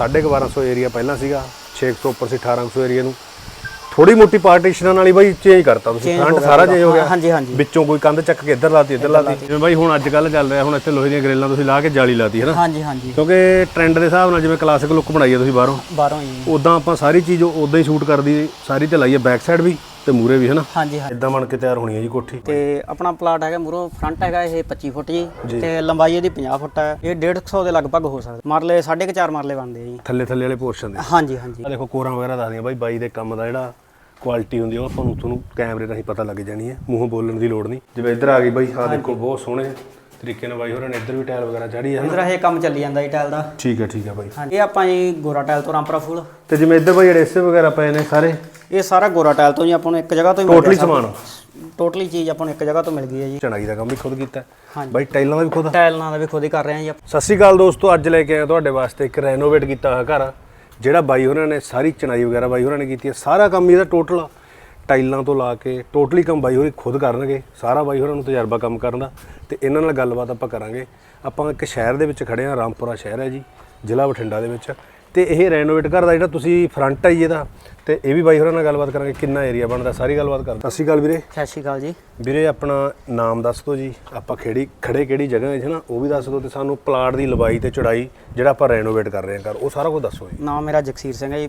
1250 area ਪਹਿਲਾਂ ਸੀਗਾ 600 ਉੱਪਰ ਸੀ 1800 ਏਰੀਆ ਨੂੰ। ਥੋੜੀ ਮੋਟੀ ਪਾਰਟੀਸ਼ਨਾਂ ਨਾਲ ਹੀ ਬਾਈ ਚੇਂਜ ਕਰਤਾ ਤੁਸੀਂ ਫਰੰਟ ਹੋ ਸਾਰਾ। ਚੇਂਜ ਹੋ ਗਿਆ। ਹਾਂਜੀ, ਹਾਂਜੀ। ਵਿੱਚੋਂ ਕੋਈ ਕੰਧ ਚੱਕ ਕੇ ਇੱਧਰ ਲਾਤੀ ਇੱਧਰ ਲਾਤੀ। ਜਿਵੇਂ ਬਾਈ ਹੁਣ ਅੱਜ ਕੱਲ ਚੱਲ ਰਿਹਾ ਹੁਣ ਇੱਥੇ ਲੋਹੇ ਦੀਆਂ ਗ੍ਰਿਲਾਂ ਤੁਸੀਂ ਲਾ ਕੇ ਜਾਲੀ ਲਾਤੀ ਹੈ ਨਾ? ਹਾਂਜੀ ਹਾਂਜੀ। ਕਿਉਂਕਿ ਟ੍ਰੈਂਡ ਦੇ ਹਿਸਾਬ ਨਾਲ ਜਿਵੇਂ ਕਲਾਸਿਕ ਲੁੱਕ ਬਣਾਈ ਹੈ ਤੁਸੀਂ ਬਾਹਰੋਂ। ਬਾਹਰੋਂ ਜੀ ਉਦਾਂ ਆਪਾਂ ਸਾਰੀ ਚੀਜ਼ ਉਦਾਂ ਹੀ ਸ਼ੂਟ ਕਰਦੀ ਸਾਰੀ ਤੇ ਲਾਈ ਹੈ ਬੈਕ ਸਾਈਡ ਵੀ। ਤੇ ਮੂਰੇ ਵੀ ਹੈ ਨਾ ਹਾਂਜੀ ਹਾਂਜੀ ਇਦਾਂ ਬਣ ਕੇ ਤਿਆਰ ਹੋਣੀ ਹੈ ਜੀ ਕੋਠੀ। ਤੇ ਆਪਣਾ ਪਲਾਟ ਹੈਗਾ ਮੂਰੋਂ ਫਰੰਟ ਹੈਗਾ ਇਹ 25 ਫੁੱਟ ਜੀ ਤੇ ਲੰਬਾਈ ਇਹਦੀ 50 ਫੁੱਟ ਹੈ। ਇਹ 150 ਦੇ ਲਗਭਗ ਹੋ ਸਕਦਾ। ਮਰਲੇ 4.5 ਮਰਲੇ ਬਣਦੇ ਆ ਜੀ। ਥੱਲੇ ਥੱਲੇ ਵਾਲੇ ਪੋਰਸ਼ਨ ਦੇ। ਹਾਂਜੀ ਹਾਂਜੀ। ਆ ਦੇਖੋ ਕੋਰਾਂ ਵਗੈਰਾ ਦੱਸਦੀਆਂ ਬਾਈ ਬਾਈ ਦੇ ਕੰਮ ਦਾ ਜਿਹੜਾ ਕੁਆਲਿਟੀ ਹੁੰਦੀ ਆ ਉਹ ਤੁਹਾਨੂੰ ਤੁਹਾਨੂੰ ਕੈਮਰੇ ਰਾਹੀਂ ਪਤਾ ਲੱਗ ਜਾਣੀ ਹੈ। ਮੂੰਹੋਂ ਬੋਲਣ ਦੀ ਲੋੜ ਨਹੀਂ। ਜਿਵੇਂ ਇੱਧਰ ਆ ਗਈ ਬਾਈ ਆ ਦੇਖੋ ਬਹੁਤ ਸੋਹਣੇ ਤਰੀਕੇ ਨਾਲ ਬਾਈ ਹੋਰਾਂ ਨੇ ਇੱਧਰ ਵੀ ਟਾਇਲ ਵਗੈਰਾ ਚਾੜੀ ਹੈ ਇਧਰ ਇਹ ਕੰਮ ਚੱਲੀ ਜਾਂਦਾ ਜੀ ਟਾਇਲ ਦਾ। ਠੀਕ ਹੈ ਠੀਕ ਹੈ ਬਾਈ। ਹਾਂਜੀ ਇਹ ਆਪਾਂ ਜੀ ਗੋਰਾ ਟਾਇਲ ਤੋਂ ਰਾਮਪੁਰਾ ਫੂਲ। ਤੇ ਜਿਵੇਂ ਇੱਧਰ ਬਾਈ ਰੇਸੇ ਵਗੈਰਾ ਪਏ ਨੇ ਸਾਰੇ? ਇਹ ਸਾਰਾ ਗੋਰਾ ਟਾਇਲ ਤੋਂ ਜੀ ਆਪਾਂ ਨੂੰ ਇੱਕ ਜਗ੍ਹਾ ਤੋਂ ਹੀ ਮਿਲ ਟੋਟਲੀ ਸਮਾਨ। ਟੋਟਲੀ ਚੀਜ਼ ਆਪਾਂ ਨੂੰ ਇੱਕ ਜਗ੍ਹਾ ਤੋਂ ਮਿਲ ਗਈ ਹੈ ਜੀ। ਚਣਾਈ ਦਾ ਕੰਮ ਵੀ ਖੁਦ ਕੀਤਾ। ਹਾਂਜੀ। ਬਾਈ ਟਾਈਲਾਂ ਦਾ ਵੀ ਖੁਦ ਟਾਇਲਾਂ ਦਾ ਵੀ ਖੁਦ ਹੀ ਕਰ ਰਹੇ ਹਾਂ ਜੀ ਆਪਾਂ। ਸਤਿ ਸ਼੍ਰੀ ਅਕਾਲ ਦੋਸਤੋ ਅੱਜ ਲੈ ਕੇ ਆਇਆ ਤੁਹਾਡੇ ਵਾਸਤੇ ਇੱਕ ਰੈਨੋਵੇਟ ਕੀਤਾ ਹੋਇਆ ਘਰ। ਜਿਹੜਾ ਬਾਈ ਹੋਰਾਂ ਨੇ ਸਾਰੀ ਚਣਾਈ ਵਗੈਰਾ ਬਾਈ ਹੋਰਾਂ ਨੇ ਕੀਤੀ ਹੈ ਸਾਰਾ ਕੰਮ ਇਹਦਾ ਟੋਟਲ ਟਾਈਲਾਂ ਤੋਂ ਲਾ ਕੇ ਟੋਟਲੀ ਕੰਮ ਬਾਈ ਹੋਰੀ ਖੁਦ ਕਰਨਗੇ ਸਾਰਾ ਬਾਈ ਹੋਰਾਂ ਨੂੰ ਤਜਰਬਾ ਕੰਮ ਕਰਨ ਦਾ ਤੇ ਇਹਨਾਂ ਨਾਲ ਗੱਲਬਾਤ ਆਪਾਂ ਕਰਾਂਗੇ। ਆਪਾਂ ਇੱਕ ਸ਼ਹਿਰ ਦੇ ਵਿੱਚ ਖੜੇ ਹਾਂ ਰਾਮਪੁਰਾ ਸ਼ਹਿਰ ਹੈ ਜੀ ਜ਼ਿਲ੍ਹਾ ਬਠਿੰਡਾ ਦੇ ਵਿੱਚ ਤੇ ਇਹ ਰੈਨੋਵੇਟ ਘਰ ਦਾ ਜਿਹੜਾ ਤੁਸੀਂ ਫਰੰਟ ਹੈ ਇਹਦਾ ਤੇ ਇਹ ਵੀ ਬਾਈ ਹੋਰਾਂ ਨਾਲ ਗੱਲਬਾਤ ਕਰਾਂਗੇ ਕਿੰਨਾ ਏਰੀਆ ਬਣਦਾ ਸਾਰੀ ਗੱਲਬਾਤ ਕਰਦੇ ਸਤਿ ਸ਼੍ਰੀ ਅਕਾਲ ਵੀਰੇ। ਸਤਿ ਸ਼੍ਰੀ ਅਕਾਲ ਜੀ। ਵੀਰੇ ਆਪਣਾ ਨਾਮ ਦੱਸ ਦਿਓ ਜੀ ਆਪਾਂ ਖੇੜੀ ਖੜੇ ਕਿਹੜੀ ਜਗ੍ਹਾ ਹੈ ਨਾ ਉਹ ਵੀ ਦੱਸ ਦਿਓ ਤੇ ਸਾਨੂੰ ਪਲਾਟ ਦੀ ਲੰਬਾਈ ਤੇ ਚੌੜਾਈ ਜਿਹੜਾ ਆਪਾਂ ਰੈਨੋਵੇਟ ਕਰ ਰਹੇ ਹਾਂ ਘਰ ਉਹ ਸਾਰਾ ਕੁਝ ਦੱਸੋ ਜੀ। ਨਾਮ ਮੇਰਾ ਜਗਸੀਰ ਸਿੰਘ ਹੈ ਜੀ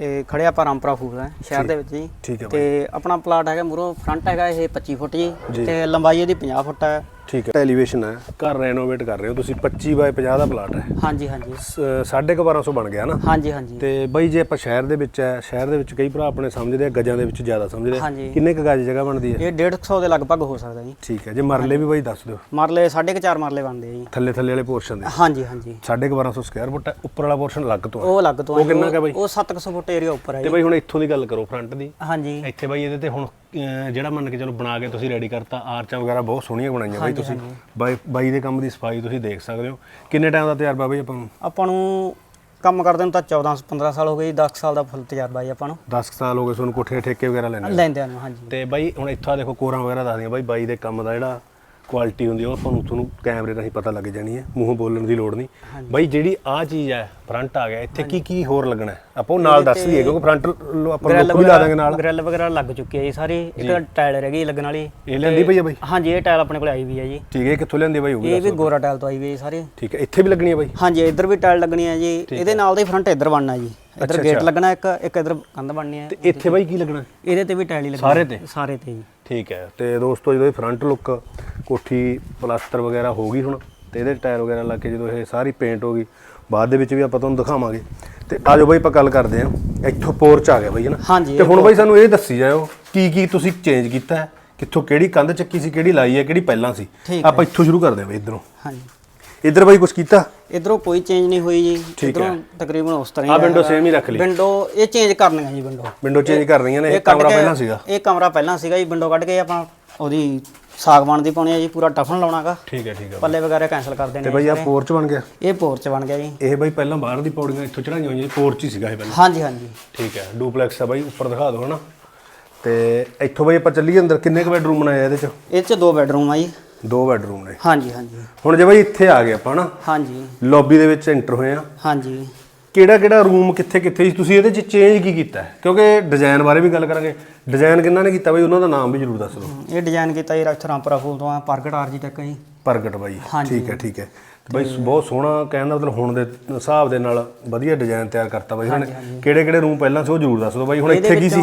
ਤੇ ਖੜੇ ਆਪਾਂ ਰਾਮਪੁਰਾ ਫੂਲ ਹੈ ਸ਼ਹਿਰ ਦੇ ਵਿੱਚ ਜੀ। ਤੇ ਆਪਣਾ ਪਲਾਟ ਹੈਗਾ ਮੂਰੋਂ ਫਰੰਟ ਹੈਗਾ ਇਹ 25 ਫੁੱਟ ਜੀ ਤੇ ਲੰਬਾਈ ਇਹਦੀ 50 ਫੁੱਟ ਹੈ। ਠੀਕ ਹੈ। ਐਲੀਵੇਸ਼ਨ ਹੈ। ਘਰ ਰੈਨੋਵੇਟ ਕਰ ਰਹੇ ਹੋ ਤੁਸੀਂ 25 ਬਾਏ 50 ਦਾ ਪਲਾਟ ਹੈ। ਹਾਂਜੀ ਹਾਂਜੀ। ਸ- ਸਾਢੇ ਕੁ 1200 ਬਣ ਗਿਆ ਨਾ। ਹਾਂਜੀ ਹਾਂਜੀ। ਤੇ ਬਈ ਜੇ ਆਪਾਂ ਸ਼ਹਿਰ ਦੇ ਵਿੱਚ ਹੈ ਸ਼ਹਿਰ ਦੇ ਵਿੱਚ ਕਈ ਭਰਾ ਆਪਣੇ ਸਮਝਦੇ ਆ ਗੱਜਾਂ ਦੇ ਵਿੱਚ ਜ਼ਿਆਦਾ ਸਮਝਦੇ ਆ। ਕਿੰਨੇ ਕੁ ਗੱਜ ਜਗ੍ਹਾ ਬਣਦੀ ਹੈ? ਇਹ 150 ਦੇ ਲਗਭਗ ਹੋ ਸਕਦਾ ਜੀ। ਠੀਕ ਹੈ ਜੇ ਮਰਲੇ ਵੀ ਬਾਈ ਦੱਸ ਦਿਓ। ਮਰਲੇ 4.5 ਮਰਲੇ ਬਣਦੇ ਆ ਜੀ। ਥੱਲੇ ਥੱਲੇ ਵਾਲੇ ਪੋਰਸ਼ਨ ਦੇ। ਹਾਂਜੀ ਹਾਂਜੀ। ਸਾਢੇ ਕੁ 1200 ਸਕੁਅਰ ਫੁੱਟ ਹੈ ਉੱਪਰ ਵਾਲਾ ਪੋਰਸ਼ਨ ਅਲੱਗ ਤੋਂ ਹੈ। ਉਹ ਅਲੱਗ ਤੋਂ ਉਹ ਕਿੰਨਾ ਕੁ ਹੈ ਬਾਈ? ਉਹ 700 ਫੁੱਟ ਏਰੀਆ ਉੱਪਰ ਹੈ ਤੇ ਬਈ ਹੁਣ ਇੱਥੋਂ ਦੀ ਗੱਲ ਕਰੋ ਫਰੰਟ ਦੀ। ਹਾਂਜੀ। ਇੱਥੇ ਬਾਈ ਇਹਦੇ ਤੇ ਹੁਣ ਅਹ, ਜਿਹੜਾ ਮੰਨ ਕੇ ਚਲੋ ਬਣਾ ਕੇ ਤੁਸੀਂ ਰੈਡੀ ਕਰਤਾ ਆਰਚਾਂ ਵਗੈਰਾ ਬਹੁਤ ਸੋਹਣੀਆਂ ਬਣਾਈਆਂ ਬਾਈ ਤੁਸੀਂ। ਬਾਈ ਬਾਈ ਦੇ ਕੰਮ ਦੀ ਸਫ਼ਾਈ ਤੁਸੀਂ ਦੇਖ ਸਕਦੇ ਹੋ। ਕਿੰਨੇ ਟਾਈਮ ਦਾ ਤਜਰਬਾ ਬਾਈ ਆਪਾਂ ਨੂੰ? ਆਪਾਂ ਨੂੰ ਕੰਮ ਕਰਦੇ ਨੂੰ ਤਾਂ 14 15 ਸਾਲ ਹੋ ਗਏ ਜੀ 10 ਸਾਲ ਦਾ ਫੁੱਲ ਤਜਰਬਾ ਜੀ ਆਪਾਂ ਨੂੰ। 10 ਸਾਲ ਹੋ ਗਏ ਤੁਹਾਨੂੰ ਕੋਠੇ ਠੇਕੇ ਵਗੈਰਾ ਲੈਣੇ ਲੈਂਦਿਆਂ ਨੂੰ ਹਾਂਜੀ। ਤੇ ਬਾਈ ਹੁਣ ਇੱਥੋਂ ਦੇਖੋ ਕੋਰਾਂ ਵਗੈਰਾ ਦੱਸਦੀਆਂ ਬਾਈ ਬਾਈ ਦੇ ਕੰਮ ਦਾ ਜਿਹੜਾ ਕੁਆਲਿਟੀ ਹੁੰਦੀ ਆ ਉਹ ਤੁਹਾਨੂੰ ਤੁਹਾਨੂੰ ਕੈਮਰੇ ਰਾਹੀਂ ਪਤਾ ਲੱਗ ਜਾਣੀ ਹੈ ਮੂੰਹੋਂ ਬੋਲਣ ਦੀ ਲੋੜ ਨਹੀਂ। ਬਾਈ ਜਿਹੜੀ ਆ ਚੀਜ਼ ਹੈ ਫਰੰਟ ਆ ਗਿਆ ਇੱਥੇ ਕੀ ਕੀ ਹੋਰ ਲੱਗਣਾ? ਹੈ? ਆਪਾਂ ਉਹ ਨਾਲ ਦੱਸ ਲਈਏ ਕਿਉਂਕਿ ਫਰੰਟ ਆਪਾਂ ਲੁੱਕ ਵੀ ਲਾ ਦਾਂਗੇ ਨਾਲ। ਗ੍ਰਿਲ ਵਗੈਰਾ ਲੱਗ ਚੁੱਕੀ ਹੈ ਜੀ ਸਾਰੀ। ਇੱਕ ਟਾਇਲ ਰਹਿ ਗਈ ਲੱਗਣ ਵਾਲੀ। ਇਹ ਲੈਂਦੀ ਪਈ ਆ ਬਾਈ? ਹਾਂਜੀ ਇਹ ਟਾਇਲ ਆਪਣੇ ਕੋਲ ਆਈ ਵੀ ਹੈ ਜੀ। ਠੀਕ ਹੈ ਇਹ ਕਿੱਥੋਂ ਲੈਂਦੀ ਬਾਈ? ਹੋਊਗੀ ਇਹ ਵੀ ਗੋਰਾ ਟਾਇਲ ਤੋਂ ਆਈ ਵੀ ਹੈ ਸਾਰੀ। ਠੀਕ ਹੈ ਇੱਥੇ ਵੀ ਲੱਗਣੀ ਹੈ ਬਾਈ? ਹਾਂਜੀ ਇੱਧਰ ਵੀ ਟਾਇਲ ਲੱਗਣੀ ਹੈ ਜੀ। ਇਹਦੇ ਨਾਲ ਦਾ ਹੀ ਫਰੰਟ ਇੱਧਰ ਬਣਨਾ ਜੀ। ਇੱਧਰ ਗੇਟ ਲੱਗਣਾ ਇੱਕ ਇੱਕ ਇੱਧਰ ਕੰਧ ਬਣਨੀ ਹੈ ਤੇ ਇੱਥੇ ਬਾਈ ਕੀ ਲੱਗਣਾ? ਇਹਦੇ ਤੇ ਵੀ ਟਾਇਲ ਹੀ ਲੱਗਣੀ। ਸਾਰੇ ਤੇ? ਸਾਰੇ ਤੇ ਜੀ। ਠੀਕ ਹੈ ਤੇ ਦੋਸਤੋ ਜਦੋਂ ਇਹ ਫਰੰਟ ਲੁੱਕ ਕੋਠੀ ਪਲਾਸਟਰ ਵਗੈਰਾ ਹੋ ਗਈ ਹੁਣ ਤੇ ਇਹਦੇ ਟਾਇਰ ਵਗੈਰਾ ਲਾ ਕੇ ਜਦੋਂ ਇਹ ਸਾਰੀ ਪੇਂਟ ਹੋ ਗਈ ਬਾਅਦ ਦੇ ਵਿੱਚ ਵੀ ਆਪਾਂ ਤੁਹਾਨੂੰ ਦਿਖਾਵਾਂਗੇ। ਤੇ ਆਜੋ ਬਾਈ ਆਪਾਂ ਗੱਲ ਕਰਦੇ ਆਂ ਇੱਥੋਂ ਪੋਰਚ ਆ ਗਿਆ ਬਾਈ ਹਨਾ ਹਾਂਜੀ, ਤੇ ਹੁਣ ਬਾਈ ਸਾਨੂੰ ਇਹ ਦੱਸੀ ਜਾਓ ਕੀ ਕੀ ਤੁਸੀਂ ਚੇਂਜ ਕੀਤਾ ਹੈ ਕਿੱਥੋਂ ਕਿਹੜੀ ਕੰਧ ਚੱਕੀ ਸੀ ਕਿਹੜੀ ਲਾਈ ਹੈ ਕਿਹੜੀ ਪਹਿਲਾਂ ਸੀ। ਠੀਕ ਆਪਾਂ ਇੱਥੋਂ ਸ਼ੁਰੂ ਕਰਦੇ ਆਂ ਬਾਈ ਇਧਰੋਂ। ਹਾਂਜੀ। ਇੱਧਰ ਬਾਈ ਕੁਝ ਕੀਤਾ? ਇਧਰੋਂ ਕੋਈ ਚੇਂਜ ਨਹੀਂ ਹੋਈ ਜੀ। ਠੀਕ ਇਧਰੋਂ। ਤਕਰੀਬਨ ਉਸ ਤਰ੍ਹਾਂ ਆ ਹੀ। ਵਿੰਡੋ ਸੇਮ ਹੀ ਰੱਖ ਲਈ। ਵਿੰਡੋ ਇਹ ਚੇਂਜ ਕਰਨੀਆਂ ਜੀ ਵਿੰਡੋ ਵਿੰਡੋ ਚੇਂਜ ਕਰ ਰਹੀਆਂ ਨੇ ਇਹ ਕਮਰਾ ਪਹਿਲਾਂ ਸੀਗਾ। ਇਹ ਕਮਰਾ ਪਹਿਲਾਂ ਸੀਗਾ ਜੀ ਵਿੰਡੋ ਕੱਢ ਕੇ ਆਪਾਂ ਉਹਦੀ ਸਾਗਵਾਨ ਦੀ ਪਾਉਣੀ ਹੈ ਜੀ ਪੂਰਾ ਟਫਨ ਲਾਉਣਾਗਾ। ਠੀਕ ਹੈ ਠੀਕ ਹੈ। ਪੱਲੇ ਵਗੈਰਾ ਕੈਨਸਲ ਕਰ ਤੇ ਦੇਣੇ ਬਾਈ ਆ ਪੋਰਚ ਬਣ ਗਿਆ? ਇਹ ਪੋਰਚ ਬਣ ਗਿਆ ਜੀ। ਇਹ ਬਾਈ ਪਹਿਲਾਂ ਬਾਹਰ ਦੀ ਪੌੜੀਆਂ ਇੱਥੋਂ ਚੜਾਈਆਂ ਹੋਈਆਂ ਸੀ ਪੋਰਚ ਹੀ ਸੀਗਾ ਇਹ ਪਹਿਲਾਂ। ਹਾਂਜੀ ਹਾਂਜੀ। ਠੀਕ ਹੈ ਡੂਪਲੈਕਸ ਆ ਬਾਈ ਉੱਪਰ ਦਿਖਾ ਦਿਓ ਹਨਾ। ਤੇ ਇੱਥੋਂ ਬਾਈ ਆਪਾਂ ਚੱਲੀਏ ਅੰਦਰ ਕਿੰਨੇ ਕੁ ਬੈਡਰੂਮ ਬਣਾਏ ਆ ਇਹਦੇ ਚ? ਇਹ ਚ ਦੋ ਬੈਡਰੂਮ ਆ ਜੀ। ਦੋ ਬੈਡਰੂਮ ਨੇ। ਹਾਂਜੀ ਹਾਂਜੀ। ਹੁਣ ਜੇ ਬਾਈ ਇੱਥੇ ਆ ਗਏ ਆਪਾਂ ਨਾ ਹਾਂਜੀ। ਲੌਬੀ ਦੇ ਵਿੱਚ ਐਂਟਰ ਹੋਏ ਆ। ਹਾਂਜੀ। ਕਿਹੜਾ ਕਿਹੜਾ ਰੂਮ ਕਿੱਥੇ ਕਿੱਥੇ ਸੀ? ਤੁਸੀਂ ਇਹਦੇ ਚ ਚੇਂਜ ਕੀ ਕੀਤਾ? ਕਿਉਂਕਿ ਡਿਜ਼ਾਈਨ ਬਾਰੇ ਵੀ ਗੱਲ ਕਰਾਂਗੇ। ਡਿਜ਼ਾਈਨ ਕਿੰਨਾ ਨੇ ਕੀਤਾ ਬਾਈ? ਉਹਨਾਂ ਦਾ ਨਾਮ ਵੀ ਜ਼ਰੂਰ ਦੱਸ ਦਿਓ। ਇਹ ਡਿਜ਼ਾਈਨ ਕੀਤਾ ਜੀ ਰਾਮਪੁਰਾ ਫੂਲ ਤੋਂ ਆ ਪ੍ਰਗਟ ਆਰਜੀਟੈਕ ਜੀ। ਪ੍ਰਗਟ ਬਾਈ। ਠੀਕ ਹੈ ਠੀਕ ਹੈ। ਬਾਈ ਬਹੁਤ ਸੋਹਣਾ ਕਹਿਣ ਦਾ ਮਤਲਬ ਹੁਣ ਦੇ ਹਿਸਾਬ ਦੇ ਨਾਲ ਵਧੀਆ ਡਿਜ਼ਾਈਨ ਤਿਆਰ ਕਰਤਾ ਬਾਈ। ਨੇ ਕਿਹੜੇ ਕਿਹੜੇ ਰੂਮ ਪਹਿਲਾਂ ਸੀ ਉਹ ਜ਼ਰੂਰ ਦੱਸ ਦਿਓ ਬਾਈ। ਹੁਣ ਇੱਥੇ ਕੀ ਸੀ?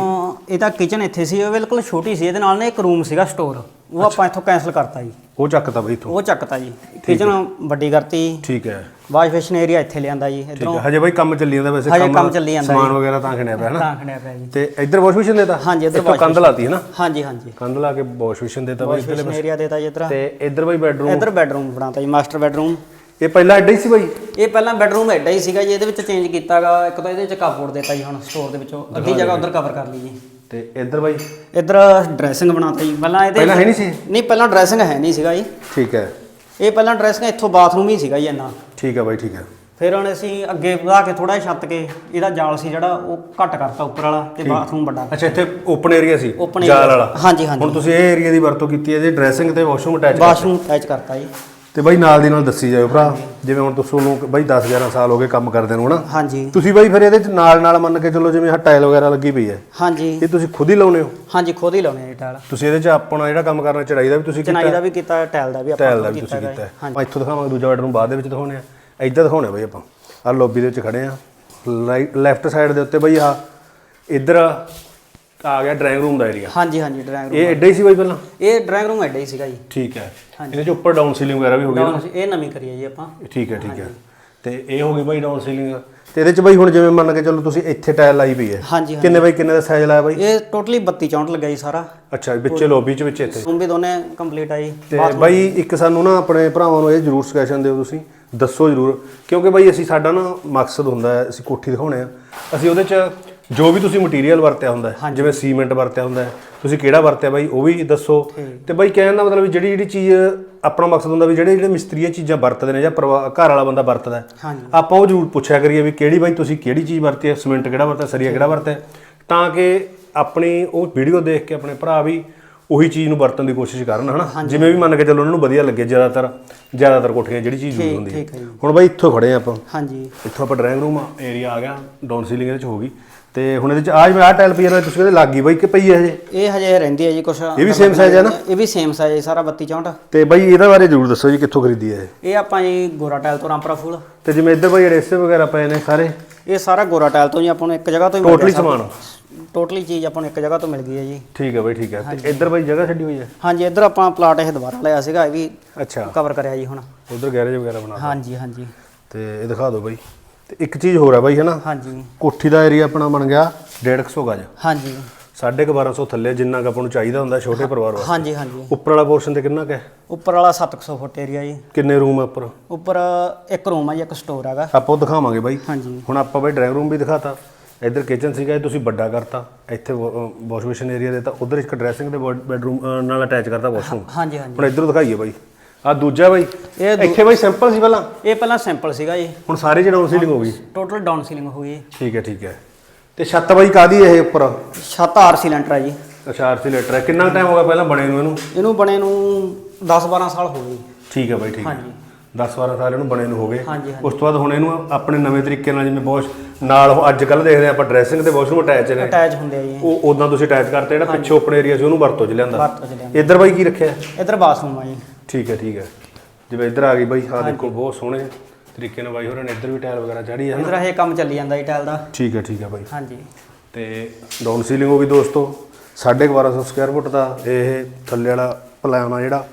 ਇਹ ਤਾਂ ਕਿਚਨ ਇੱਥੇ ਸੀ ਉਹ ਬਿਲਕੁਲ ਛੋਟੀ ਸੀ। ਇਹਦੇ ਨਾਲ ਨਾ ਇੱਕ ਰੂਮ ਸੀਗਾ ਸਟੋਰ ਉਹ ਆਪਾਂ ਇੱਥੋਂ ਕੈਨਸਲ ਕਰਤਾ ਜੀ। ਉਹ ਚੱਕਤਾ ਬਾਈ ਇੱਥੋਂ। ਉਹ ਚੱਕਤਾ ਜੀ। ਕਿਚਨ ਵੱਡੀ ਕਰਤੀ। ਠੀਕ ਹੈ। ਵਾਸ਼ ਬੇਸ਼ਨ ਏਰੀਆ ਇੱਥੇ ਲਿਆਂਦਾ ਜੀ ਠੀਕ ਇਧਰੋਂ। ਹੈ ਹਜੇ ਬਾਈ ਕੰਮ ਚੱਲੀ ਜਾਂਦਾ ਵੈਸੇ ਹਜੇ ਕੰਮ ਚੱਲੀ ਜਾਂਦਾ ਸਮਾਨ ਵਗੈਰਾ ਤਾਂ ਖਣਿਆ ਪਿਆ ਹਨਾ? ਤਾਂ ਖੜਿਆ ਪਿਆ ਜੀ। ਤੇ ਇੱਧਰ ਵਾਸ਼ ਮਸ਼ੀਨ ਦੇਤਾ? ਹਾਂਜੀ, ਇੱਧਰ ਇੱਥੋਂ ਕੰਧ ਲਾਤੀ ਹੈ ਨਾ ਹਾਂਜੀ ਹਾਂਜੀ। ਕੰਧ ਲਾ ਕੇ ਵਾਸ਼ ਮਸ਼ੀਨ ਦੇਤਾ ਬਾਈ ਵਾਸ਼ ਬੇਸ਼ਨ ਏਰੀਆ ਦੇਤਾ ਜੀ ਇਧਰ। ਤੇ ਇੱਧਰ ਬਾਈ ਬੈਡਰੂਮ। ਇਧਰ ਬੈਡਰੂਮ ਬਣਾਤਾ ਜੀ ਮਾਸਟਰ ਬੈਡਰੂਮ। ਇਹ ਪਹਿਲਾਂ ਐਡਾ ਹੀ ਸੀ ਬਾਈ? ਇਹ ਪਹਿਲਾਂ ਬੈਡਰੂਮ ਐਡਾ ਹੀ ਸੀਗਾ ਜੀ ਇਹਦੇ ਵਿੱਚ ਚੇਂਜ ਕੀਤਾਗਾ ਇੱਕ ਤਾਂ ਇਹਦੇ ਵਿੱਚ ਕਾਪੋਰਡ ਦਿੱਤਾ ਜੀ ਹੁਣ ਸਟੋਰ ਦੇ ਵਿੱਚੋਂ। ਅੱਧੀ ਜਗ੍ਹਾ ਉਧਰ ਕਵਰ ਕਰ ਲਈ ਜੀ। ਤੇ ਇੱਧਰ ਬਾਈ? ਇਧਰ ਡਰੈਸਿੰਗ ਬਣਾਤਾ ਜੀ। ਪਹਿਲਾਂ ਇਹਦੇ ਪਹਿਲਾਂ ਹੈ ਨਹੀਂ ਸੀ? ਨਹੀਂ ਪਹਿਲਾਂ ਡਰੈਸਿੰਗ ਹੈ ਨਹੀਂ ਸੀਗਾ ਜੀ। ਠੀਕ ਹੈ। ਇਹ ਪਹਿਲਾਂ ਡਰੈਸਿੰਗ ਇੱਥੋਂ ਬਾਥਰੂਮ ਹੀ ਸੀਗਾ ਜੀ ਇੰਨਾ। ਠੀਕ ਹੈ ਬਾਈ ਠੀਕ ਹੈ। ਫਿਰ ਹੁਣ ਅਸੀਂ ਅੱਗੇ ਵਧਾ ਕੇ ਥੋੜਾ ਛੱਤ ਕੇ ਇਹਦਾ ਜਾਲ ਸੀ ਜਿਹੜਾ ਉਹ ਘੱਟ ਕਰਤਾ ਉੱਪਰ ਵਾਲਾ ਤੇ ਬਾਥਰੂਮ ਵੱਡਾ। ਅੱਛਾ ਇੱਥੇ ਓਪਨ ਏਰੀਆ ਸੀ Open ਜਾਲ। ਵਾਲਾ। ਹਾਂਜੀ, ਹਾਂਜੀ। ਹੁਣ ਤੁਸੀਂ ਇਹ ਏਰੀਆ ਦੀ ਵਰਤੋਂ ਕੀਤੀ ਹੈ ਜੀ ਡਰੈਸਿੰਗ ਤੇ ਵਾਸ਼ਰੂਮ ਅਟੈਚ ਵਾਸ਼ਰੂਮ ਅਟੈਚ ਕਰਤਾ ਜੀ। ਤੇ ਬਾਈ ਨਾਲ ਦੀ ਨਾਲ ਦੱਸੀ ਜਾਓ ਭਰਾ ਜਿਵੇਂ ਹੁਣ ਤੁਸੀਂ ਨੂੰ ਬਾਈ 10 11 ਸਾਲ ਹੋ ਗਏ ਕੰਮ ਕਰਦੇ ਨੂੰ ਹਨਾ? ਹਾਂਜੀ। ਤੁਸੀਂ ਬਾਈ ਫਿਰ ਇਹਦੇ ਚ ਨਾਲ ਨਾਲ ਮੰਨ ਕੇ ਚੱਲੋ ਜਿਵੇਂ ਆਹ ਟਾਇਲ ਵਗੈਰਾ ਲੱਗੀ ਪਈ ਹੈ। ਹਾਂਜੀ। ਇਹ ਤੁਸੀਂ ਖੁਦ ਹੀ ਲਾਉਨੇ ਹੋ? ਹਾਂਜੀ ਖੁਦ ਹੀ ਲਾਉਣੇ ਆ ਜੀ ਟਾਇਲ ਤੁਸੀਂ ਇਹਦੇ ਚ ਆਪਣਾ ਜਿਹੜਾ ਕੰਮ ਕਰਨਾ ਚੜਾਈ ਦਾ ਵੀ ਤੁਸੀਂ ਚਨਾਈ ਕੀਤਾ? ਦਾ ਵੀ ਕੀਤਾ ਟਾਇਲ ਦਾ ਵੀ ਆਪਾਂ ਟਾਇਲ ਦਾ ਵੀ ਤੁਸੀਂ ਕੀਤਾ। ਹੈ। ਹਾਂਜੀ। ਆਪਾਂ ਇੱਥੋਂ ਦਿਖਾਵਾਂਗੇ ਦੂਜਾ ਬੈਡਰੂਮ ਬਾਅਦ ਦੇ ਵਿੱਚ ਦਿਖਾਉਣੇ ਆ ਇੱਧਰ ਦਿਖਾਉਣੇ ਬਾਈ ਆਪਾਂ। ਆਹ ਲੌਬੀ ਦੇ ਵਿੱਚ ਖੜੇ ਆ ਲੈਫਟ ਸਾਈਡ ਦੇ ਉੱਤੇ ਬਾਈ ਆਹ ਇੱਧਰ ਆ ਗਿਆ ਡਰਾਇੰਗ ਰੂਮ ਦਾ ਏਰੀਆ ਹਾਂਜੀ ਹਾਂਜੀ ਡਰਾਇੰਗ ਰੂਮ ਇਹ ਐਡਾ ਹੀ ਸੀ ਬਾਈ ਪਹਿਲਾਂ? ਇਹ ਡਰਾਇੰਗ ਰੂਮ ਐਡਾ ਹੀ ਸੀਗਾ ਜੀ। ਠੀਕ ਹੈ। ਇਹਦੇ ਚ ਉੱਪਰ ਡਾਊਨ ਸੀਲਿੰਗ ਵਗੈਰਾ ਵੀ ਹੋ ਗਈ ਨਾ? ਇਹ ਨਵੀਂ ਕਰੀ ਹੈ ਜੀ ਆਪਾਂ। ਠੀਕ ਹੈ ਠੀਕ ਹੈ। ਤੇ ਇਹ ਹੋ ਗਈ ਬਾਈ ਡਾਊਨ ਸੀਲਿੰਗ ਤੇ ਇਹਦੇ ਚ ਬਾਈ ਹੁਣ ਜਿਵੇਂ ਮੰਨ ਕੇ ਚੱਲੋ ਤੁਸੀਂ ਇੱਥੇ ਟਾਇਲ ਲਾਈ ਪਈ ਹੈ। ਹਾਂਜੀ ਹਾਂਜੀ। ਕਿੰਨੇ ਬਾਈ ਕਿੰਨੇ ਦਾ ਸਾਈਜ਼ ਲਾਇਆ ਬਾਈ? ਇਹ ਟੋਟਲੀ 32 64 ਲੱਗਾ ਜੀ ਸਾਰਾ। ਅੱਛਾ ਵਿੱਚੇ ਲੌਬੀ ਚ ਵਿੱਚ ਇੱਥੇ। ਰੂਮ ਵੀ ਦੋਨੇ ਕੰਪਲੀਟ ਆ ਜੀ। ਤੇ ਬਾਈ ਇੱਕ ਸਾਨੂੰ ਨਾ ਆਪਣੇ ਭਰਾਵਾਂ ਨੂੰ ਇਹ ਜਰੂਰ ਸੁਜੈਸ਼ਨ ਦਿਓ ਤੁਸੀਂ। ਦੱਸੋ ਜਰੂਰ। ਕਿਉਂਕਿ ਬਾਈ ਅਸੀਂ ਸਾਡਾ ਨਾ ਮਕਸਦ ਹੁੰਦਾ ਹੈ ਅਸੀਂ ਕੋਠੀ ਦਿਖਾਉਣੇ ਆ। ਅਸੀਂ ਉਹਦੇ ਚ ਜੋ ਵੀ ਤੁਸੀਂ ਮਟੀਰੀਅਲ ਵਰਤਿਆ ਹੁੰਦਾ ਹੈ ਜਿਵੇਂ ਸੀਮੈਂਟ ਵਰਤਿਆ ਹੁੰਦਾ ਹੈ ਤੁਸੀਂ ਕਿਹੜਾ ਵਰਤਿਆ ਬਾਈ ਉਹ ਵੀ ਦੱਸੋ। ਤੇ ਬਾਈ ਕਹਿਣ ਦਾ ਮਤਲਬ ਵੀ ਜਿਹੜੀ ਜਿਹੜੀ ਚੀਜ਼ ਆਪਣਾ ਮਕਸਦ ਹੁੰਦਾ ਵੀ ਜਿਹੜੇ ਜਿਹੜੇ ਮਿਸਤਰੀ ਇਹ ਚੀਜ਼ਾਂ ਵਰਤਦੇ ਨੇ ਜਾਂ ਪਰਿਵਾ- ਘਰ ਵਾਲਾ ਬੰਦਾ ਵਰਤਦਾ ਹੈ ਹਾਂਜੀ। ਆਪਾਂ ਉਹ ਜਰੂਰ ਪੁੱਛਿਆ ਕਰੀਏ ਵੀ ਕਿਹੜੀ ਬਾਈ ਤੁਸੀਂ ਕਿਹੜੀ ਚੀਜ਼ ਵਰਤੀ ਹੈ ਸੀਮੈਂਟ ਕਿਹੜਾ ਵਰਤਿਆ ਸਰੀਆ ਕਿਹੜਾ ਵਰਤਿਆ ਤਾਂ ਕਿ ਆਪਣੀ ਉਹ ਵੀਡੀਓ ਦੇਖ ਕੇ ਆਪਣੇ ਭਰਾ ਵੀ ਉਹੀ ਚੀਜ਼ ਨੂੰ ਵਰਤਣ ਦੀ ਕੋਸ਼ਿਸ਼ ਕਰਨ ਹਨਾ? ਜਿਵੇਂ ਵੀ ਮੰਨ ਕੇ ਚੱਲੋ ਉਹਨਾਂ ਨੂੰ ਵਧੀਆ ਲੱਗੇ ਜ਼ਿਆਦਾਤਰ ਜ਼ਿਆਦਾਤਰ ਕੋਠੀਆਂ ਜਿਹੜੀ ਚੀਜ਼ ਯੂਜ਼ ਹੁੰਦੀ ਹੈ। ਠੀਕ ਹੈ ਜੀ। ਹੁਣ ਬਾਈ ਇੱਥੋਂ ਖੜੇ ਆ ਆਪਾਂ। ਹਾਂਜੀ। ਇੱਥੋਂ ਆਪਾਂ ਡਰਾਇੰਗ ਰੂਮ ਏਰੀਆ ਆ ਗਿਆ ਡਾਊਨ ਸੀਲਿੰਗ ਇਹਦੇ ਚ ਹੋ ਗਈ। ਤੇ ਹੁਣ ਇਹਦੇ ਚ ਆਜ ਮੈਂ ਆਹ ਟਾਇਲ ਪਈ ਤੁਸੀਂ ਕਹਿੰਦੇ ਲੱਗ ਗਈ ਬਾਈ ਕਿ ਪਈ ਹੈ ਹਜੇ ਇਹ ਹਜੇ ਰਹਿੰਦੀ ਹੈ ਜੀ ਕੁਛ ਇਹ ਵੀ same size ਹੈ ਨਾ? ਇਹ ਵੀ ਸੇਮ ਸਾਈਜ਼ ਹੈ ਸਾਰਾ 32 64 ਤੇ ਬਾਈ ਇਹਦੇ ਬਾਰੇ ਜਰੂਰ ਦੱਸੋ ਜੀ ਕਿੱਥੋਂ ਖਰੀਦੀ ਹੈ ਇਹ? ਇਹ ਆਪਾਂ ਜੀ ਗੋਰਾ ਟਾਇਲ ਤੋਂ ਰਾਮਪੁਰਾ ਫੂਲ। ਤੇ ਜਿਵੇਂ ਇੱਧਰ ਬਾਈ ਐਡੇਸਿਵ ਵਗੈਰਾ ਪਏ ਨੇ ਸਾਰੇ? ਇਹ ਸਾਰਾ ਗੋਰਾ ਟਾਇਲ ਤੋਂ ਜੀ ਆਪਾਂ ਨੂੰ ਇੱਕ ਜਗ੍ਹਾ ਤੋਂ ਹੀ ਟੋਟਲੀ ਸਮਾਨ। ਟੋਟਲੀ ਚੀਜ਼ ਆਪਾਂ ਨੂੰ ਇੱਕ ਜਗ੍ਹਾ ਤੋਂ ਮਿਲ ਗਈ ਹੈ ਜੀ। ਠੀਕ ਹੈ ਬਾਈ ਠੀਕ ਹੈ ਤੇ ਇੱਧਰ ਬਾਈ ਜਗ੍ਹਾ ਛੱਡੀ ਹੋਈ ਹੈ ਹਾਂਜੀ ਇੱਧਰ ਆਪਾਂ ਪਲਾਟ ਇਹ ਦੁਬਾਰਾ ਲਿਆ ਸੀਗਾ ਇਹ ਵੀ ਅੱਛਾ। ਕਵਰ ਕਰਿਆ ਜੀ ਹੁਣ। ਉਧਰ ਗੈਰੇਜ ਵਗੈਰਾ ਬਣਾ ਹਾਂਜੀ ਹਾਂਜੀ। ਤੇ ਇਹ ਦਿਖਾ ਦਿਓ ਬਾਈ। ਤੇ ਇੱਕ ਚੀਜ਼ ਹੋਰ ਆ ਬਾਈ ਹਨਾ ਹਾਂਜੀ। ਕੋਠੀ ਦਾ ਏਰੀਆ ਆਪਣਾ ਬਣ ਗਿਆ 150 ਗਜ। ਹਾਂਜੀ। 1250 ਥੱਲੇ ਜਿੰਨਾ ਕੁ ਆਪਾਂ ਨੂੰ ਚਾਹੀਦਾ ਹੁੰਦਾ ਛੋਟੇ ਪਰਿਵਾਰ ਵਾਸਤੇ। ਹਾਂਜੀ ਹਾਂਜੀ। ਉੱਪਰ ਵਾਲਾ ਪੋਰਸ਼ਨ ਤੇ ਕਿੰਨਾ ਕੁ ਹੈ? ਉੱਪਰ ਵਾਲਾ 700 ਫੁੱਟ ਏਰੀਆ ਜੀ। ਕਿੰਨੇ ਰੂਮ ਹੈ ਉੱਪਰ? ਉੱਪਰ ਇੱਕ ਰੂਮ ਆ ਜੀ ਇੱਕ ਸਟੋਰ ਹੈਗਾ। ਆਪਾਂ ਉਹ ਦਿਖਾਵਾਂਗੇ ਬਾਈ। ਹਾਂਜੀ। ਹੁਣ ਆਪਾਂ ਬਾਈ ਡਰਾਇੰਗ ਰੂਮ ਵੀ ਦਿਖਾਤਾ। ਇੱਧਰ ਕਿਚਨ ਸੀਗਾ ਇਹ ਤੁਸੀਂ ਵੱਡਾ ਕਰਤਾ। ਇੱਥੇ ਵਾਸ਼ ਬੇਸਿਨ ਏਰੀਆ ਦੇਤਾ ਉਧਰ ਇੱਕ ਡਰੈਸਿੰਗ ਤੇ ਬੈਡਰੂਮ ਨਾਲ ਅਟੈਚ ਕਰਤਾ ਵਾਸ਼ਰੂਮ ਹਾਂਜੀ ਹਾਂਜੀ। ਹੁਣ ਇੱਧਰ ਦਿਖਾਈਏ ਬਾਈ। ਆ ਦੂਜਾ ਬਾਈ। ਇਹ ਦੂ- ਇੱਥੇ ਬਾਈ ਸਿੰਪਲ ਸੀ ਪਹਿਲਾਂ? ਇਹ ਪਹਿਲਾਂ ਸਿੰਪਲ ਸੀਗਾ ਜੀ। ਹੁਣ ਸਾਰੇ ਚ ਡਾਊਨ ਸੀਲਿੰਗ ਹੋ ਗਈ। ਟੋਟਲ ਡਾਊਨ ਸੀਲਿੰਗ ਹੋ ਗਈ ਠੀਕ ਹੈ ਠੀਕ ਹੈ। ਤੇ ਛੱਤ ਬਾਈ ਕਾਦੀ ਇਹ ਉੱਪਰ? ਛੱਤ ਆਰ ਸਿਲੰਡਰ ਹੈ ਜੀ। ਅੱਛਾ ਆਰਸੀ ਲੈਟਰ ਹੈ। ਕਿੰਨਾ ਟਾਈਮ ਹੋ ਗਿਆ ਪਹਿਲਾਂ ਬਣੇ ਨੂੰ ਇਹਨੂੰ? ਇਹਨੂੰ ਬਣੇ ਨੂੰ 10 12 ਸਾਲ ਹੋ ਗਏ ਠੀਕ ਹੈ ਬਾਈ ਠੀਕ ਹੈ। ਹਾਂਜੀ। 10 12 ਸਾਲ ਇਹਨੂੰ ਬਣੇ ਨੂੰ ਹੋ ਗਏ। ਹਾਂਜੀ ਹਾਂਜੀ। ਉਸ ਤੋਂ ਬਾਅਦ ਹੁਣ ਇਹਨੂੰ ਆਪਣੇ ਨਵੇਂ ਤਰੀਕੇ ਨਾਲ ਜਿਵੇਂ ਵਾਸ਼ ਨਾਲ ਉਹ ਅੱਜ ਕੱਲ ਦੇਖਦੇ ਆਪਾਂ ਡਰੈਸਿੰਗ ਤੇ ਵਾਸ਼ਰੂਮ ਅਟੈਚ ਨੇ। ਅਟੈਚ ਹੁੰਦੇ ਆ ਜੀ। ਉਹ ਉਦਾਂ ਤੁਸੀਂ ਅਟੈਚ ਕਰਤੇ ਜਿਹੜਾ ਪਿੱਛੇ ਓਪਨ ਏਰੀਆ ਸੀ ਉਹਨੂੰ ਵਰਤੋਂ ਚ ਲਿਆਂਦਾ। ਵਰਤੋਂ ਚ ਲਿਆਂਦਾ। ਇੱਧਰ ਬਾਈ ਕੀ ਰੱਖਿਆ? ਇੱਧਰ ਬਾਥਰੂਮ ਆ ਜੀ। ਠੀਕ ਹੈ ਠੀਕ ਹੈ। ਜਿਵੇਂ ਇੱਧਰ ਆ ਗਈ ਬਾਈ ਆਹ ਦੇਖੋ ਬਹੁਤ ਸੋਹਣੇ ਤਰੀਕੇ ਨਾਲ ਬਾਈ ਹੋਰਾਂ ਨੇ ਇੱਧਰ ਵੀ ਟਾਇਲ ਵਗੈਰਾ ਚੜੀ ਹੈ ਨਾ ਇੱਧਰ ਇਹ ਕੰਮ ਚੱਲੀ ਜਾਂਦਾ ਜੀ ਟਾਇਲ ਦਾ। ਠੀਕ ਹੈ ਠੀਕ ਹੈ ਬਾਈ। ਹਾਂਜੀ। ਤੇ ਡਾਊਨ ਸੀਲਿੰਗ ਹੋ ਗਈ ਦੋਸਤੋ 1250 ਸਕੁਅਰ ਫੁੱਟ ਦਾ ਇਹ ਥੱਲੇ ਵਾਲਾ ਪਲਾਨ ਆ ਜਿਹੜਾ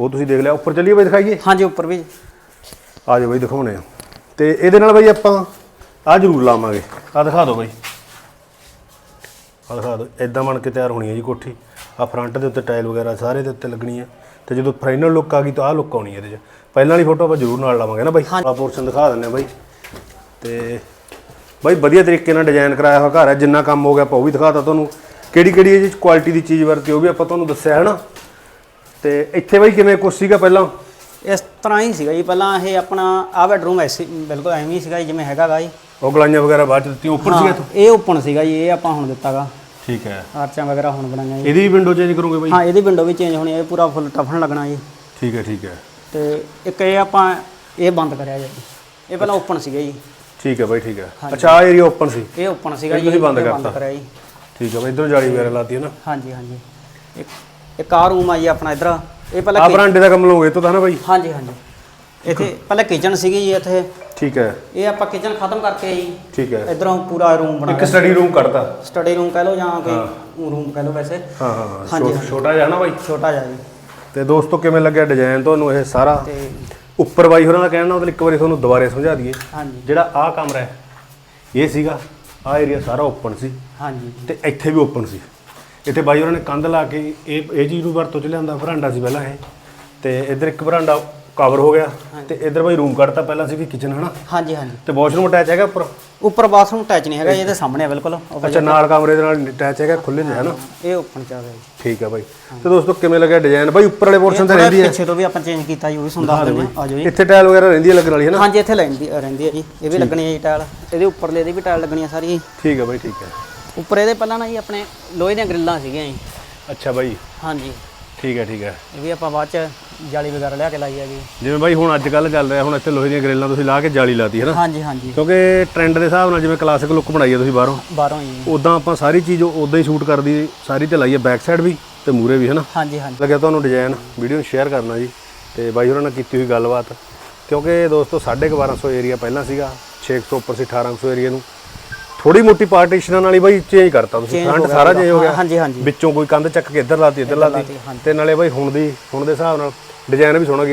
ਉਹ ਤੁਸੀਂ ਦੇਖ ਲਿਆ ਉੱਪਰ ਚੱਲੀਏ ਬਾਈ ਦਿਖਾਈਏ? ਹਾਂਜੀ ਉੱਪਰ ਵੀ। ਆ ਜਾਓ ਬਾਈ ਦਿਖਾਉਣੇ ਆ ਤੇ ਇਹਦੇ ਨਾਲ ਬਾਈ ਆਪਾਂ ਆ ਜ਼ਰੂਰ ਲਾਵਾਂਗੇ। ਆ ਦਿਖਾ ਦਿਓ ਬਾਈ। ਆ ਦਿਖਾ ਦਿਓ। ਇਦਾਂ ਬਣ ਕੇ ਤਿਆਰ ਹੋਣੀ ਹੈ ਜੀ ਕੋਠੀ। ਆ ਫਰੰਟ ਦੇ ਉੱਤੇ ਟਾਇਲ ਵਗੈਰਾ ਸਾਰੇ ਦੇ ਉੱਤੇ ਲੱਗਣੀ ਹੈ। ਤੇ ਜਦੋਂ ਫਾਈਨਲ ਲੁੱਕ ਆ ਗਈ ਤਾਂ ਆ ਲੁੱਕ ਆਉਣੀ ਹੈ ਇਹਦੇ 'ਚ। ਪਹਿਲਾਂ ਵਾਲੀ ਫੋਟੋ ਆਪਾਂ ਜ਼ਰੂਰ ਨਾਲ ਲਾਵਾਂਗੇ ਨਾ ਬਾਈ? ਆ ਪੋਰਸ਼ਨ ਦਿਖਾ ਦਿੰਦੇ ਆ ਬਾਈ। ਤੇ ਬਾਈ ਵਧੀਆ ਤਰੀਕੇ ਨਾਲ ਡਿਜ਼ਾਈਨ ਕਰਾਇਆ ਹੋਇਆ ਘਰ ਹੈ। ਜਿੰਨਾ ਕੰਮ ਹੋ ਗਿਆ ਆਪਾਂ ਉਹ ਵੀ ਦਿਖਾਤਾ ਤੁਹਾਨੂੰ। ਕਿਹੜੀ ਕਿਹੜੀ ਇਹ ਕੁਆਲਿਟੀ ਦੀ ਚੀਜ਼ ਵਰਤੀ ਉਹ ਵੀ ਆਪਾਂ ਤੁਹਾਨੂੰ ਦੱਸਿਆ ਹੈ ਨਾ ਤੇ ਇੱਥੇ ਬਾਈ ਕਿਵੇਂ ਕੁਛ ਸੀਗਾ ਪਹਿਲਾਂ? ਇਸ ਤਰ੍ਹਾਂ ਹੀ ਸੀਗਾ ਜੀ। ਪਹਿਲਾਂ ਇਹ ਆਪਣਾ ਆ ਬੈਡਰੂਮ ਐਸੀ ਬਿਲਕੁਲ ਐਵੇਂ ਹੀ ਸੀਗਾ ਜਿਵੇਂ ਹੈਗਾ ਗਾ ਜੀ। ਉਹ ਗਲਾਈਆਂ ਵਗੈਰਾ ਬਾਅਦ ਚ ਦਿੱਤੀਆਂ ਉੱਪਰ ਸੀਗਾ ਹਾਂ, ਇਹ ਓਪਨ ਸੀਗਾ ਜੀ ਇਹ ਆਪਾਂ ਹੁਣ ਦਿੱਤਾਗਾ। ਠੀਕ ਹੈ। ਆਰਚਾਂ ਵਗੈਰਾ ਹੁਣ ਬਣਾਈਆਂ ਜੀ। ਇਹਦੀ ਵੀ ਵਿੰਡੋ ਚੇਂਜ ਕਰੋਗੇ ਬਾਈ? ਹਾਂ ਇਹਦੀ ਵਿੰਡੋ ਵੀ ਚੇਂਜ ਹੋਣੀ ਹੈ ਇਹ ਪੂਰਾ ਫੁੱਲ ਟਫਨ ਲੱਗਣਾ ਜੀ। ਠੀਕ ਹੈ ਠੀਕ ਹੈ। ਤੇ ਇੱਕ ਇਹ ਆਪਾਂ ਇਹ ਬੰਦ ਕਰਿਆ ਜੀ। ਇਹ ਪਹਿਲਾਂ ਓਪਨ ਸੀਗਾ ਜੀ। ਠੀਕ ਹੈ ਬਾਈ ਠੀਕ ਹੈ। ਅੱਛਾ ਆ ਏਰੀਆ ਓਪਨ ਸੀ। ਇਹ ਓਪਨ ਸੀਗਾ ਜੀ ਤੁਸੀਂ ਬੰਦ ਇਹ ਕਰਤਾ। ਕਰਿਆ ਜੀ। ਠੀਕ ਹੈ ਬਾਈ ਇਧਰੋਂ ਜਾਲੀ ਵਗੈਰਾ ਲਾਤੀ ਹੈ ਨਾ। ਹਾਂਜੀ ਹਾਂਜੀ। ਇੱਕ ਇੱਕ ਆ ਰੂਮ ਆ ਜੀ ਆਪਣਾ ਇਧਰ। ਇਹ ਪਹਿਲਾਂ ਆ ਬਰਾਂਡੇ ਦਾ ਕੰਮ ਲਓਗੇ ਤੋਂ ਤਾਂ ਨਾ ਬਾਈ? ਹਾਂਜੀ ਹਾਂਜੀ। ਇੱਥੇ ਪਹਿਲਾਂ ਕਿਚਨ ਸੀਗੀ ਜੀ ਇੱਥੇ ਠੀਕ ਹੈ। ਇਹ ਆਪਾਂ ਕਿਚਨ ਖਤਮ ਕਰਕੇ ਜੀ ਠੀਕ ਹੈ। ਇਧਰੋਂ ਪੂਰਾ ਰੂਮ ਬਣਾ ਇੱਕ ਸਟੱਡੀ ਰੂਮ ਕੱਢਤਾ। ਸਟੱਡੀ ਰੂਮ ਕਹਿ ਲਓ ਜਾਂ ਕੋਈ ਰੂਮ ਕਹਿ ਲਓ ਵੈਸੇ। ਹਾਂ ਹਾਂ ਹਾਂ। ਛੋਟਾ ਜਿਹਾ ਨਾ ਬਾਈ। ਛੋਟਾ ਜਿਹਾ ਜੀ। ਤੇ ਦੋਸਤੋ ਕਿਵੇਂ ਲੱਗਿਆ ਡਿਜ਼ਾਈਨ ਤੁਹਾਨੂੰ ਇਹ ਸਾਰਾ? ਤੇ ਉੱਪਰ ਬਾਈ ਹੋਰਾਂ ਦਾ ਕਹਿਣਾ ਮਤਲਬ ਇੱਕ ਵਾਰੀ ਤੁਹਾਨੂੰ ਦੁਬਾਰੇ ਸਮਝਾ ਦਈਏ। ਹਾਂਜੀ। ਜਿਹੜਾ ਆਹ ਕਮਰਾ ਹੈ ਇਹ ਸੀਗਾ। ਆਹ ਏਰੀਆ ਸਾਰਾ ਓਪਨ ਸੀ। ਹਾਂਜੀ। ਤੇ ਇੱਥੇ ਵੀ ਓਪਨ ਸੀ। ਇੱਥੇ ਬਾਈ ਹੋਰਾਂ ਨੇ ਕੰਧ ਲਾ ਕੇ ਇਹ ਇਹ ਚੀਜ਼ ਨੂੰ ਵਰਤੋਂ ਚ ਲਿਆਂਦਾ ਬਰਾਂਡਾ ਸੀ ਪਹਿਲਾਂ ਇਹ। ਤੇ ਇੱਧਰ ਇੱਕ ਬਰਾਂਡਾ ਕਵਰ ਹੋ ਗਿਆ ਤੇ ਇੱਧਰ ਬਾਈ ਰੂਮ ਕੱਢਤਾ ਪਹਿਲਾਂ ਸੀ ਕਿਚਨ ਹਨਾ? ਹਾਂਜੀ ਹਾਂਜੀ। ਤੇ ਵਾਸ਼ਰੂਮ ਅਟੈਚ ਹੈਗਾ ਉੱਪਰ? ਉੱਪਰ ਬਾਥਰੂਮ ਅਟੈਚ ਨਹੀਂ ਹੈਗਾ ਇਹਦੇ ਸਾਹਮਣੇ ਆ ਬਿਲਕੁਲ। ਅੱਛਾ ਨਾਲ ਕਮਰੇ ਦੇ ਨਾਲ ਅਟੈਚ ਹੈਗਾ ਖੁੱਲੇ ਜਿਹਾ ਹਨਾ? ਇਹ ਓਪਨ ਰਿਹਾ ਜੀ ਠੀਕ ਹੈ ਬਾਈ। ਤੇ ਦੋਸਤੋ ਕਿਵੇਂ ਲੱਗਿਆ ਡਿਜ਼ਾਈਨ ਬਾਈ ਉੱਪਰ ਵਾਲੇ ਪੋਰਸ਼ਨ ਤੇ ਰਹਿੰਦੀ ਹੈ ਪਿੱਛੇ ਤੋਂ ਵੀ ਆਪਾਂ ਚੇਂਜ ਕੀਤਾ ਜੀ ਉਹ ਵੀ ਦਿੰਦੇ ਹਾਂ। ਆ ਜਾਓ ਜੀ। ਇੱਥੇ ਟਾਇਲ ਵਗੈਰਾ ਰਹਿੰਦੀ ਹੈ ਲੱਗਣ ਵਾਲੀ ਹੈ ਨਾ ਹਾਂਜੀ ਇੱਥੇ ਲੈਂਦੀ ਰਹਿੰਦੀ ਹੈ ਜੀ। ਇਹ ਵੀ ਲੱਗਣੀ ਹੈ ਜੀ ਟਾਇਲ ਇਹਦੇ ਉੱਪਰਲੇ ਇਹਦੀ ਵੀ ਟਾਇਲ ਲੱਗਣੀ ਹੈ ਸਾਰੀ ਠੀਕ ਹੈ ਬਾਈ ਠੀਕ ਹੈ ਉੱਪਰ ਇਹਦੇ ਪਹਿਲਾਂ ਨਾ ਜੀ ਆਪਣੇ ਲੋਹੇ ਦੀਆਂ ਗ੍ਰਿਲਾਂ ਸੀਗੀਆਂ ਜੀ। ਅੱਛਾ ਬਾਈ। ਹਾਂਜੀ। ਠੀਕ ਹੈ ਠੀਕ ਹੈ ਇਹ ਵੀ ਆਪਾਂ ਬਾਅਦ ਚ ਜਾਲੀ ਵਗੈਰਾ ਲਿਆ ਕੇ ਲਾਈ ਹੈਗੀ। ਜਿਵੇਂ ਬਾਈ ਹੁਣ ਅੱਜ ਕੱਲ ਚੱਲ ਰਿਹਾ ਹੁਣ ਇੱਥੇ ਲੋਹੇ ਦੀਆਂ ਗ੍ਰਿਲਾਂ ਤੁਸੀਂ ਲਾ ਕੇ ਜਾਲੀ ਲਾਤੀ ਹੈ ਨਾ ਹਾਂਜੀ ਹਾਂਜੀ। ਕਿਉਂਕਿ ਟ੍ਰੈਂਡ ਦੇ ਹਿਸਾਬ ਨਾਲ ਜਿਵੇਂ ਕਲਾਸਿਕ ਲੁੱਕ ਬਣਾਈ ਹੈ ਤੁਸੀਂ ਬਾਹਰੋਂ। ਬਾਹਰੋਂ ਹੀ। ਉਦਾਂ ਆਪਾਂ ਸਾਰੀ ਚੀਜ਼ ਉਦਾਂ ਹੀ ਸ਼ੂਟ ਕਰਦੀ ਸਾਰੀ ਤੇ ਲਾਈ ਹੈ ਬੈਕ ਸਾਈਡ ਵੀ ਤੇ ਮੂਰੇ ਵੀ ਹੈ ਨਾ ਹਾਂਜੀ ਹਾਂਜੀ। ਲੱਗਿਆ ਤੁਹਾਨੂੰ ਡਿਜ਼ਾਈਨ ਵੀਡੀਓ ਨੂੰ ਸ਼ੇਅਰ ਕਰਨਾ ਜੀ। ਤੇ ਬਾਈ ਹੋਰਾਂ ਨਾਲ ਕੀਤੀ ਹੋਈ ਗੱਲਬਾਤ। ਕਿਉਂਕਿ ਦੋਸਤੋ 1250 ਏਰੀਆ ਪਹਿਲਾਂ ਸੀਗਾ 600 ਉੱਪਰ ਸੀ 1800 ਏਰੀਆ ਨੂੰ। ਥੋੜੀ ਮੋਟੀ ਪਾਰਟੀਸ਼ਨਾਂ ਨਾਲ ਹੀ ਬਾਈ ਚੇਂਜ ਕਰਤਾ ਤੁਸੀਂ Change ਫਰੰਟ ਹੋ ਗਿਆ ਸਾਰਾ। ਚੇਂਜ ਹੋ ਗਿਆ ਹਾਂਜੀ, ਹਾਂਜੀ। ਵਿੱਚੋਂ ਕੋਈ ਕੰਧ ਚੱਕ ਕੇ ਇੱਧਰ ਲਾਤੀ ਇੱਧਰ ਲਾਤੀ। ਤੇ ਨਾਲੇ ਬਾਈ ਹੁਣ ਦੀ ਹੁਣ ਦੇ ਹਿਸਾਬ ਨਾਲ ਡਿਜ਼ਾਈਨ ਵੀ ਸੋਹਣਾ ਕੀਤਾ